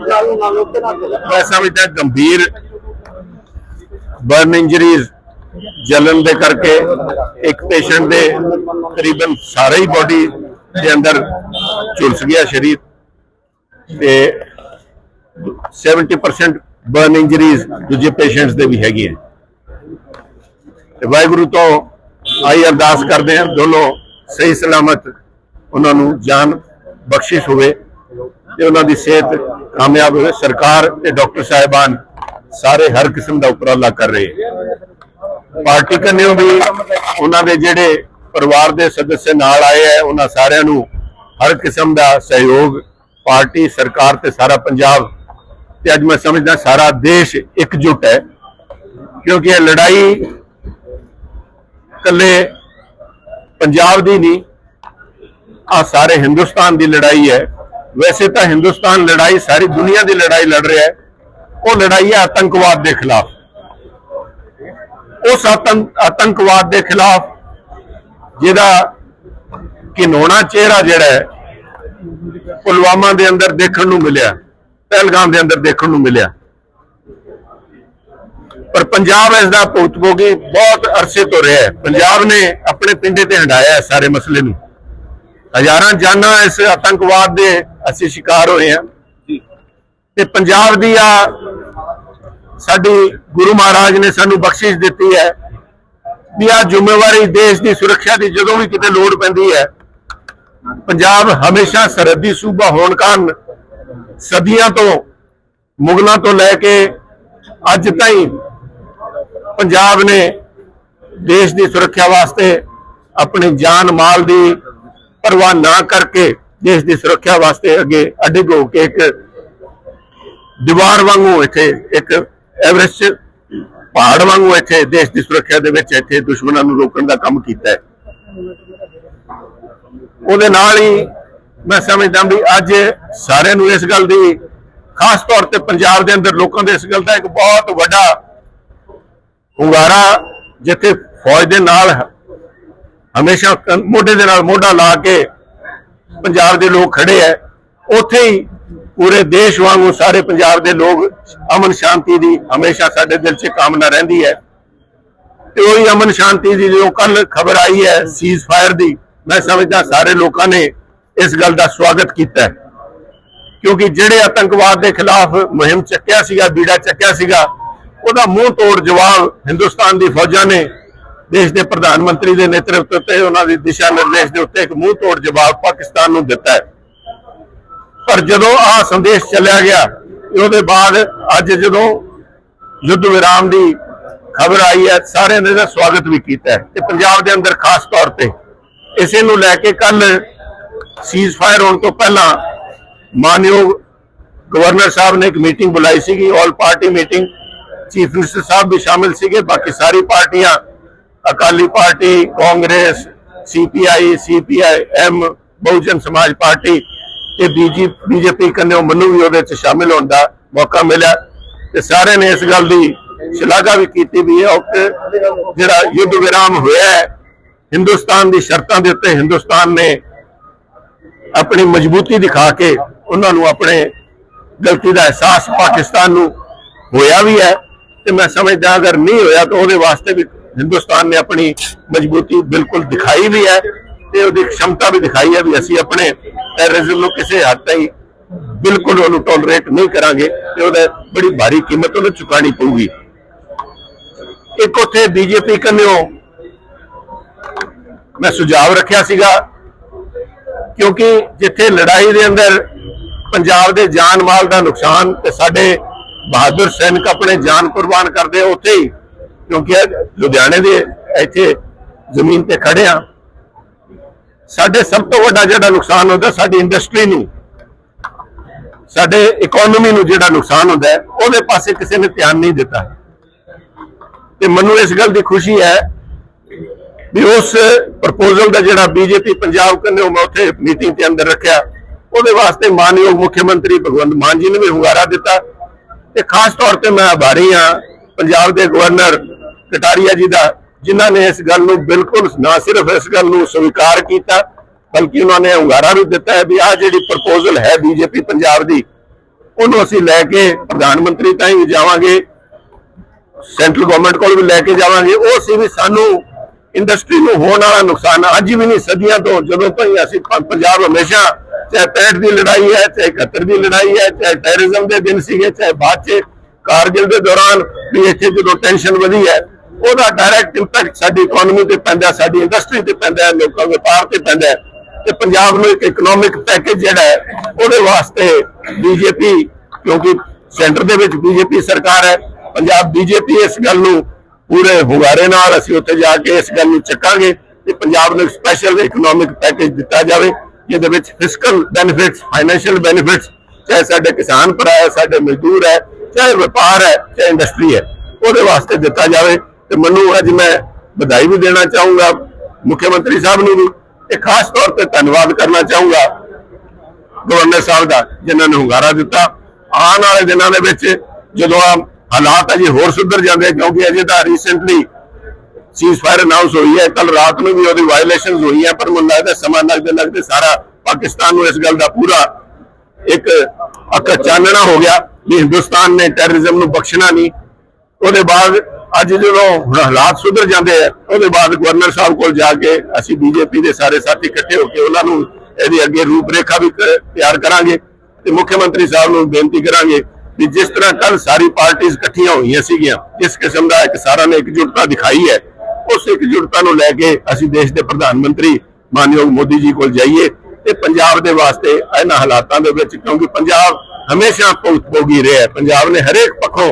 ਮੈਂ ਸਮਝਦਾ ਗੰਭੀਰ ਬਰਨ ਇੰਜਰੀਜ਼ ਜਲਨ ਦੇ ਕਰਕੇ ਇੱਕ ਪੇਸ਼ੈਂਟ ਦੇ ਤਕਰੀਬਨ ਸਾਰੇ ਹੀ ਬਾਡੀ ਦੇ ਅੰਦਰ ਝੁਲਸ ਗਿਆ ਸਰੀਰ ਤੇ 70% ਬਰਨ ਇੰਜਰੀਜ਼ ਦੂਜੇ ਪੇਸ਼ੈਂਟਸ ਦੇ ਵੀ ਹੈਗੀ ਤੇ ਵਾਹਿਗੁਰੂ ਤੋਂ ਆਈ ਅਰਦਾਸ ਕਰਦੇ ਹਾਂ, ਦੋਨੋਂ ਸਹੀ ਸਲਾਮਤ ਉਹਨਾਂ ਨੂੰ ਜਾਨ ਬਖਸ਼ਿਸ਼ ਹੋਵੇ ਤੇ ਉਹਨਾਂ ਦੀ ਸਿਹਤ ਕਾਮਯਾਬ ਹੋਏ। ਸਰਕਾਰ ਤੇ ਡਾਕਟਰ ਸਾਹਿਬਾਨ ਸਾਰੇ ਹਰ ਕਿਸਮ ਦਾ ਉਪਰਾਲਾ ਕਰ ਰਹੇ ਹੈ। ਪਾਰਟੀ ਕੰਨਿਓ ਵੀ ਉਹਨਾਂ ਦੇ ਜਿਹੜੇ ਪਰਿਵਾਰ ਦੇ ਸਦੱਸਿਆ ਨਾਲ ਆਏ ਹੈ, ਉਹਨਾਂ ਸਾਰਿਆਂ ਨੂੰ ਹਰ ਕਿਸਮ ਦਾ ਸਹਿਯੋਗ ਪਾਰਟੀ, ਸਰਕਾਰ ਤੇ ਸਾਰਾ ਪੰਜਾਬ ਤੇ ਅੱਜ ਮੈਂ ਸਮਝਦਾ ਸਾਰਾ ਦੇਸ਼ ਇਕਜੁੱਟ ਹੈ। ਕਿਉਂਕਿ ਇਹ ਲੜਾਈ ਇਕੱਲੇ ਪੰਜਾਬ ਦੀ ਨਹੀਂ ਆ ਸਾਰੇ ਹਿੰਦੁਸਤਾਨ ਦੀ ਲੜਾਈ ਹੈ। ਵੈਸੇ ਤਾਂ ਹਿੰਦੁਸਤਾਨ ਲੜਾਈ, ਸਾਰੀ ਦੁਨੀਆ ਦੀ ਲੜਾਈ ਲੜ ਰਿਹਾ ਹੈ। ਉਹ ਲੜਾਈ ਹੈ ਆਤੰਕਵਾਦ ਦੇ ਖਿਲਾਫ। ਉਸ ਆਤੰਕ ਆਤੰਕਵਾਦ ਦੇ ਖਿਲਾਫ ਜਿਹਦਾ ਕਿਨੋਣਾ ਚਿਹਰਾ ਜਿਹੜਾ ਹੈ, ਪੁਲਵਾਮਾ ਦੇ ਅੰਦਰ ਦੇਖਣ ਨੂੰ ਮਿਲਿਆ, ਪਹਿਲਗਾਮ ਦੇ ਅੰਦਰ ਦੇਖਣ ਨੂੰ ਮਿਲਿਆ। ਪਰ ਪੰਜਾਬ ਇਸ ਦਾ ਭੁਗਤਭੋਗੀ ਬਹੁਤ ਅਰਸੇ ਤੋਂ ਰਿਹਾ ਹੈ। ਪੰਜਾਬ ਨੇ ਆਪਣੇ ਪਿੰਡੇ ਤੇ ਹੰਡਾਇਆ ਹੈ ਸਾਰੇ ਮਸਲੇ ਨੂੰ। ਹਜ਼ਾਰਾਂ ਜਾਨਾਂ ਇਸ ਆਤੰਕਵਾਦ ਦੇ ਅਸੀਂ ਸ਼ਿਕਾਰ ਹੋਏ ਹਾਂ। ਤੇ ਪੰਜਾਬ ਦੀ ਆ ਸਾਡੀ ਗੁਰੂ ਮਹਾਰਾਜ ਨੇ ਸਾਨੂੰ ਬਖਸ਼ਿਸ਼ ਦਿੱਤੀ ਹੈ ਵੀ ਆ ਜ਼ਿੰਮੇਵਾਰੀ ਦੇਸ਼ ਦੀ ਸੁਰੱਖਿਆ ਦੀ ਜਦੋਂ ਵੀ ਕਿਤੇ ਲੋੜ ਪੈਂਦੀ ਹੈ ਪੰਜਾਬ ਹਮੇਸ਼ਾ ਸਰਹੱਦੀ ਸੂਬਾ ਹੋਣ ਕਾਰਨ ਸਦੀਆਂ ਤੋਂ ਮੁਗਲਾਂ ਤੋਂ ਲੈ ਕੇ ਅੱਜ ਤਾਈਂ ਪੰਜਾਬ ਨੇ ਦੇਸ਼ ਦੀ ਸੁਰੱਖਿਆ ਵਾਸਤੇ ਆਪਣੀ ਜਾਨ ਮਾਲ ਦੀ ਪਰਵਾਹ ਨਾ ਕਰਕੇ ਦੇਸ਼ ਦੀ ਸੁਰੱਖਿਆ ਵਾਸਤੇ ਅੱਗੇ ਅਡਿਗ ਹੋ ਕੇ ਇੱਕ ਦੀਵਾਰ ਵਾਂਗੂ ਇੱਥੇ ਇੱਕ ਐਵਰੈਸਟ ਪਹਾੜ ਵਾਂਗੂ ਇੱਥੇ ਦੇਸ਼ ਦੀ ਸੁਰੱਖਿਆ ਦੇ ਵਿੱਚ ਇੱਥੇ ਦੁਸ਼ਮਣਾਂ ਨੂੰ ਰੋਕਣ ਦਾ ਕੰਮ ਕੀਤਾ ਹੈ। ਉਹਦੇ ਨਾਲ ਹੀ ਮੈਂ ਸਮਝਦਾ ਵੀ ਅੱਜ ਸਾਰਿਆਂ ਨੂੰ ਇਸ ਗੱਲ ਦੀ ਖਾਸ ਤੌਰ ਤੇ ਪੰਜਾਬ ਦੇ ਅੰਦਰ ਲੋਕਾਂ ਦੇ ਇਸ ਗੱਲ ਦਾ ਇੱਕ ਬਹੁਤ ਵੱਡਾ ਹੁੰਗਾਰਾ ਜਿੱਥੇ ਫੌਜ ਦੇ ਨਾਲ ਹਮੇਸ਼ਾ ਮੋਢੇ ਦੇ ਨਾਲ ਮੋਢਾ ਲਾ ਕੇ ਪੰਜਾਬ ਦੇ ਲੋਕ ਖੜੇ ਐ। ਉੱਥੇ ਹੀ ਪੂਰੇ ਦੇਸ਼ ਵਾਂਗੂ ਸਾਰੇ ਪੰਜਾਬ ਦੇ ਲੋਕ ਅਮਨ ਸ਼ਾਂਤੀ ਦੀ ਹਮੇਸ਼ਾ ਸਾਡੇ ਦਿਲ 'ਚ ਕਾਮਨਾ ਰਹਿੰਦੀ ਹੈ ਤੇ ਉਹੀ ਅਮਨ ਸ਼ਾਂਤੀ ਦੀ ਜੋ ਕੱਲ ਖਬਰ ਆਈ ਹੈ ਸੀਜ਼ ਫਾਇਰ ਦੀ, ਮੈਂ ਸਮਝਦਾ ਸਾਰੇ ਲੋਕਾਂ ਨੇ ਇਸ ਗੱਲ ਦਾ ਸਵਾਗਤ ਕੀਤਾ ਹੈ ਕਿਉਂਕਿ ਜਿਹੜੇ ਆਤੰਕਵਾਦ ਦੇ ਖਿਲਾਫ ਮੁਹਿੰਮ ਚੱਕਿਆ ਸੀਗਾ, ਬੀੜਾ ਚੱਕਿਆ ਸੀਗਾ, ਉਹਦਾ ਮੂੰਹ ਤੋੜ ਜਵਾਬ ਹਿੰਦੁਸਤਾਨ ਦੀ ਫੌਜਾਂ ਨੇ ਦੇਸ਼ ਦੇ ਪ੍ਰਧਾਨ ਮੰਤਰੀ ਦੇ ਨੇਤਰਤਵ ਤੇ ਉਹਨਾਂ ਦੀ ਦਿਸ਼ਾ ਨਿਰਦੇਸ਼ ਦੇ ਉੱਤੇ ਇੱਕ ਮੂੰਹ ਤੋੜ ਜਵਾਬ ਪਾਕਿਸਤਾਨ ਨੂੰ ਦਿੱਤਾ ਹੈ। ਪਰ ਜਦੋਂ ਆ ਸੰਦੇਸ਼ ਚੱਲਿਆ ਗਿਆ, ਉਹਦੇ ਬਾਅਦ ਅੱਜ ਜਦੋਂ ਯੁੱਧ ਵਿਰਾਮ ਦੀ ਖਬਰ ਆਈ ਹੈ, ਸਾਰਿਆਂ ਨੇ ਇਹਦਾ ਸਵਾਗਤ ਵੀ ਕੀਤਾ ਹੈ ਤੇ ਪੰਜਾਬ ਦੇ ਅੰਦਰ ਖਾਸ ਤੌਰ ਤੇ ਇਸੇ ਨੂੰ ਲੈ ਕੇ ਕੱਲ ਸੀਜ਼ ਫਾਇਰ ਹੋਣ ਤੋਂ ਪਹਿਲਾਂ ਮਾਨਯੋਗ ਗਵਰਨਰ ਸਾਹਿਬ ਨੇ ਇੱਕ ਮੀਟਿੰਗ ਬੁਲਾਈ ਸੀਗੀ all party meeting chief minister ਸਾਹਿਬ ਵੀ ਸ਼ਾਮਿਲ ਸੀਗੇ, ਬਾਕੀ ਸਾਰੀ ਪਾਰਟੀਆਂ ਅਕਾਲੀ ਪਾਰਟੀ, ਕਾਂਗਰਸ ਸੀਪੀਆਈ ਸੀਪੀਆਈ ਐਮ ਬਹੁਜਨ ਸਮਾਜ ਪਾਰਟੀ ਤੇ ਬੀਜੀ, ਬੀਜੇਪੀ ਕੰਨਿਓ ਮੈਨੂੰ ਵੀ ਉਹਦੇ ਚ ਸ਼ਾਮਿਲ ਹੋਣ ਦਾ ਮੌਕਾ ਮਿਲਿਆ। ਤੇ ਸਾਰੇ ਨੇ ਇਸ ਗੱਲ ਦੀ ਸ਼ਲਾਘਾ ਵੀ ਕੀਤੀ ਵੀ ਹੈ। ਜਿਹੜਾ ਯੁੱਧ ਵਿਰਾਮ ਹੋਇਆ ਹੈ, ਹਿੰਦੁਸਤਾਨ ਦੀ ਸ਼ਰਤਾਂ ਦੇ ਉੱਤੇ ਹਿੰਦੁਸਤਾਨ ਨੇ ਆਪਣੀ ਮਜ਼ਬੂਤੀ ਦਿਖਾ ਕੇ ਉਹਨਾਂ ਨੂੰ ਆਪਣੇ ਗਲਤੀ ਦਾ ਅਹਿਸਾਸ ਪਾਕਿਸਤਾਨ ਨੂੰ ਹੋਇਆ ਵੀ ਹੈ। ਤੇ ਮੈਂ ਸਮਝਦਾ ਅਗਰ ਨਹੀਂ ਹੋਇਆ ਤਾਂ ਉਹਦੇ ਵਾਸਤੇ ਵੀ ਹਿੰਦੁਸਤਾਨ ਨੇ ਆਪਣੀ ਮਜ਼ਬੂਤੀ ਬਿਲਕੁਲ ਦਿਖਾਈ ਵੀ ਹੈ ਤੇ ਉਹਦੀ ਖਮਤਾ ਵੀ ਦਿਖਾਈ ਹੈ ਵੀ ਅਸੀਂ ਆਪਣੇ ਟੈਰਰਿਜ਼ਮ ਨੂੰ ਕਿਸੇ ਹੱਦ ਤਾਈਂ ਬਿਲਕੁਲ ਉਹਨੂੰ ਟੋਲਰੇਟ ਨਹੀਂ ਕਰਾਂਗੇ ਤੇ ਉਹਦਾ ਬੜੀ ਭਾਰੀ ਕੀਮਤ ਉਹਨੂੰ ਚੁਕਾਣੀ ਪਊਗੀ। ਇੱਕ ਉੱਥੇ ਬੀਜੇਪੀ ਕੰਨਿਓ ਮੈਂ ਸੁਝਾਅ ਰੱਖਿਆ ਸੀਗਾ, ਕਿਉਂਕਿ ਜਿੱਥੇ ਲੜਾਈ ਦੇ ਅੰਦਰ ਪੰਜਾਬ ਦੇ ਜਾਨ ਮਾਲ ਦਾ ਨੁਕਸਾਨ ਤੇ ਸਾਡੇ ਬਹਾਦਰ ਸੈਨਿਕ ਆਪਣੇ ਜਾਨ ਕੁਰਬਾਨ ਕਰਦੇ ਉੱਥੇ ਹੀ ਕਿਉਂਕਿ ਲੁਧਿਆਣੇ ਦੇ ਇੱਥੇ ਜ਼ਮੀਨ ਤੇ ਖੜੇ ਆ। ਸਾਡੇ ਸਭ ਤੋਂ ਵੱਡਾ ਜਿਹੜਾ ਨੁਕਸਾਨ ਹੁੰਦਾ, ਸਾਡੀ ਇੰਡਸਟਰੀ ਨੂੰ, ਸਾਡੇ ਇਕਨੋਮੀ ਨੂੰ ਜਿਹੜਾ ਨੁਕਸਾਨ ਹੁੰਦਾ ਉਹਦੇ ਪਾਸੇ ਕਿਸੇ ਨੇ ਧਿਆਨ ਨਹੀਂ ਦਿੱਤਾ ਤੇ ਮੈਨੂੰ ਇਸ ਗੱਲ ਦੀ ਖੁਸ਼ੀ ਹੈ ਵੀ ਉਸ ਪ੍ਰਪੋਜ਼ਲ ਦਾ ਜਿਹੜਾ ਬੀਜੇਪੀ ਪੰਜਾਬ ਕੰਨੇ ਮੈਂ ਉੱਥੇ ਮੀਟਿੰਗ ਦੇ ਅੰਦਰ ਰੱਖਿਆ। ਉਹਦੇ ਵਾਸਤੇ ਮਾਨਯੋਗ ਮੁੱਖ ਮੰਤਰੀ ਭਗਵੰਤ ਮਾਨ ਜੀ ਨੇ ਵੀ ਹੁੰਗਾਰਾ ਦਿੱਤਾ। ਤੇ ਖਾਸ ਤੌਰ ਤੇ ਮੈਂ ਆਭਾਰੀ ਹਾਂ। ਪੰਜਾਬ ਦੇ ਗਵਰਨਰ ਕਟਾਰੀਆ ਜੀ ਦਾ, ਜਿਨ੍ਹਾਂ ਨੇ ਇਸ ਗੱਲ ਨੂੰ ਬਿਲਕੁਲ ਨਾ ਸਿਰਫ ਇਸ ਗੱਲ ਨੂੰ ਸਵੀਕਾਰ ਕੀਤਾ, ਬਲਕਿ ਉਹਨਾਂ ਨੇ ਹੁੰਗਾਰਾ ਵੀ ਦਿੱਤਾ ਹੈ ਵੀ ਆਹ ਜਿਹੜੀ ਪ੍ਰਪੋਜ਼ਲ ਹੈ ਬੀਜੇਪੀ ਪੰਜਾਬ ਦੀ, ਉਹਨੂੰ ਅਸੀਂ ਲੈ ਕੇ ਪ੍ਰਧਾਨ ਮੰਤਰੀ ਤਾਈਂ ਵੀ ਜਾਵਾਂਗੇ ਸੈਂਟਰਲ ਗਵਰਨਮੈਂਟ ਕੋਲ ਵੀ ਲੈ ਕੇ ਜਾਵਾਂਗੇ, ਉਹ ਸੀ ਵੀ ਸਾਨੂੰ ਇੰਡਸਟਰੀ ਨੂੰ ਹੋਣ ਵਾਲਾ ਨੁਕਸਾਨ ਅੱਜ ਵੀ ਨਹੀਂ, ਸਦੀਆਂ ਤੋਂ ਜਦੋਂ ਤੋਂ ਹੀ ਅਸੀਂ ਪੰਜਾਬ ਹਮੇਸ਼ਾ ਚਾਹੇ 65 ਦੀ ਲੜਾਈ ਹੈ, ਚਾਹੇ 71 ਦੀ ਲੜਾਈ ਹੈ, ਚਾਹੇ ਟੈਰਰਿਜ਼ਮ ਦੇ ਦਿਨ ਸੀਗੇ, ਚਾਹੇ ਬਾਅਦ ਚ ਕਾਰਗਿਲ ਦੇ ਦੌਰਾਨ ਵੀ ਇੱਥੇ ਜਦੋਂ ਟੈਨਸ਼ਨ ਵਧੀ ਹੈ ਉਹਦਾ ਡਾਇਰੈਕਟ ਇੰਪੈਕਟ ਸਾਡੀ ਇਕਨੋਮੀ ਤੇ ਪੈਂਦਾ, ਸਾਡੀ ਇੰਡਸਟਰੀ ਤੇ ਪੈਂਦਾ, ਲੋਕਾਂ ਦੇ ਵਪਾਰ ਤੇ ਪੈਂਦਾ ਹੈ। ਤੇ ਪੰਜਾਬ ਨੂੰ ਇੱਕ ਇਕਨੋਮਿਕ ਪੈਕੇਜ ਜਿਹੜਾ ਹੈ, ਉਹਦੇ ਵਾਸਤੇ ਬੀਜੇਪੀ ਕਿਉਂਕਿ ਸੈਂਟਰ ਦੇ ਵਿੱਚ ਬੀਜੇਪੀ ਸਰਕਾਰ ਹੈ, ਪੰਜਾਬ ਬੀਜੇਪੀ ਇਸ ਗੱਲ ਨੂੰ ਪੂਰੇ ਹੁਗਾਰੇ ਨਾਲ ਅਸੀਂ ਉੱਥੇ ਜਾ ਕੇ ਇਸ ਗੱਲ ਨੂੰ ਚੱਕਾਂਗੇ ਕਿ ਪੰਜਾਬ ਨੂੰ ਸਪੈਸ਼ਲ ਇਕਨੋਮਿਕ ਪੈਕੇਜ ਦਿੱਤਾ ਜਾਵੇ, ਜਿਹਦੇ ਵਿੱਚ ਫਿਸਕਲ ਬੈਨੀਫਿਟਸ ਫਾਈਨੈਂਸ਼ੀਅਲ ਬੈਨੀਫਿਟਸ ਚਾਹੇ ਸਾਡੇ ਕਿਸਾਨ ਭਰਾ ਹੈ, ਸਾਡੇ ਮਜ਼ਦੂਰ ਹੈ, ਚਾਹੇ ਵਪਾਰ ਹੈ, ਚਾਹੇ ਇੰਡਸਟਰੀ ਹੈ, ਉਹਦੇ ਵਾਸਤੇ ਦਿੱਤਾ ਜਾਵੇ। ਤੇ ਮੈਨੂੰ ਅੱਜ ਮੈਂ ਵਧਾਈ ਵੀ ਦੇਣਾ ਚਾਹੂੰਗਾ ਮੁੱਖ ਮੰਤਰੀ ਸਾਹਿਬ ਨੂੰ ਵੀ, ਤੇ ਖਾਸ ਤੌਰ ਤੇ ਧੰਨਵਾਦ ਕਰਨਾ ਚਾਹੂੰਗਾ ਗਵਰਨਰ ਸਾਹਿਬ ਦਾ, ਜਿਨ੍ਹਾਂ ਨੇ ਹੁੰਗਾਰਾ ਦਿੱਤਾ। ਆਉਣ ਵਾਲੇ ਦਿਨਾਂ ਦੇ ਵਿੱਚ ਜਦੋਂ ਆ ਹਾਲਾਤ ਅਜੇ ਹੋਰ ਸੁਧਰ ਜਾਂਦੇ, ਕਿਉਂਕਿ ਅਜੇ ਤਾਂ ਰੀਸੈਂਟਲੀ ਸੀਜ਼ਫਾਇਰ ਅਨਾਉਂਸ ਹੋਈ ਹੈ। ਕੱਲ ਰਾਤ ਨੂੰ ਵੀ ਉਹਦੀ ਵਾਇਲੇਸ਼ਨਸ ਹੋਈਆਂ, ਪਰ ਮੈਨੂੰ ਲੱਗਦਾ ਸਮਾਂ ਲੱਗਦੇ ਲੱਗਦੇ ਸਾਰਾ ਪਾਕਿਸਤਾਨ ਨੂੰ ਇਸ ਗੱਲ ਦਾ ਪੂਰਾ ਇੱਕ ਅੱਖ ਚਾਨਣਾ ਹੋ ਗਿਆ ਵੀ ਹਿੰਦੁਸਤਾਨ ਨੇ ਟੈਰਰਿਜ਼ਮ ਨੂੰ ਬਖਸ਼ਣਾ ਨਹੀਂ। ਉਹਦੇ ਬਾਅਦ ਅੱਜ ਜਦੋਂ ਹਾਲਾਤ ਸੁਧਰ ਜਾਂਦੇ ਆ, ਉਹਦੇ ਬਾਅਦ ਗਵਰਨਰ ਸਾਹਿਬ ਕੋਲ ਜਾ ਕੇ ਅਸੀਂ ਬੀਜੇਪੀ ਦੇ ਸਾਰੇ ਸਾਥੀ ਇਕੱਠੇ ਹੋ ਕੇ ਉਹਨਾਂ ਨੂੰ ਇਹਦੀ ਅੱਗੇ ਰੂਪਰੇਖਾ ਵੀ ਤਿਆਰ ਕਰਾਂਗੇ ਤੇ ਮੁੱਖ ਮੰਤਰੀ ਸਾਹਿਬ ਨੂੰ ਬੇਨਤੀ ਕਰਾਂਗੇ ਵੀ ਜਿਸ ਤਰ੍ਹਾਂ ਕੱਲ ਸਾਰੀ ਪਾਰਟੀਆਂ ਇਕੱਠੀਆਂ ਹੋਈਆਂ ਸੀਗੀਆਂ, ਜਿਸ ਕਿਸਮ ਦਾ ਇੱਕ ਸਾਰਾ ਨੇ ਇਕਜੁੱਟਤਾ ਦਿਖਾਈ ਹੈ, ਉਸ ਇਕਜੁੱਟਤਾ ਨੂੰ ਲੈ ਕੇ ਅਸੀਂ ਦੇਸ਼ ਦੇ ਪ੍ਰਧਾਨ ਮੰਤਰੀ ਮਾਨਯੋਗ ਮੋਦੀ ਜੀ ਕੋਲ ਜਾਈਏ ਤੇ ਪੰਜਾਬ ਦੇ ਵਾਸਤੇ ਇਹਨਾਂ ਹਾਲਾਤਾਂ ਦੇ ਵਿੱਚ, ਕਿਉਂਕਿ ਪੰਜਾਬ ਹਮੇਸ਼ਾ ਭੁਗਤ ਭੋਗੀ ਰਿਹਾ ਪੰਜਾਬ ਨੇ ਹਰੇਕ ਪੱਖੋਂ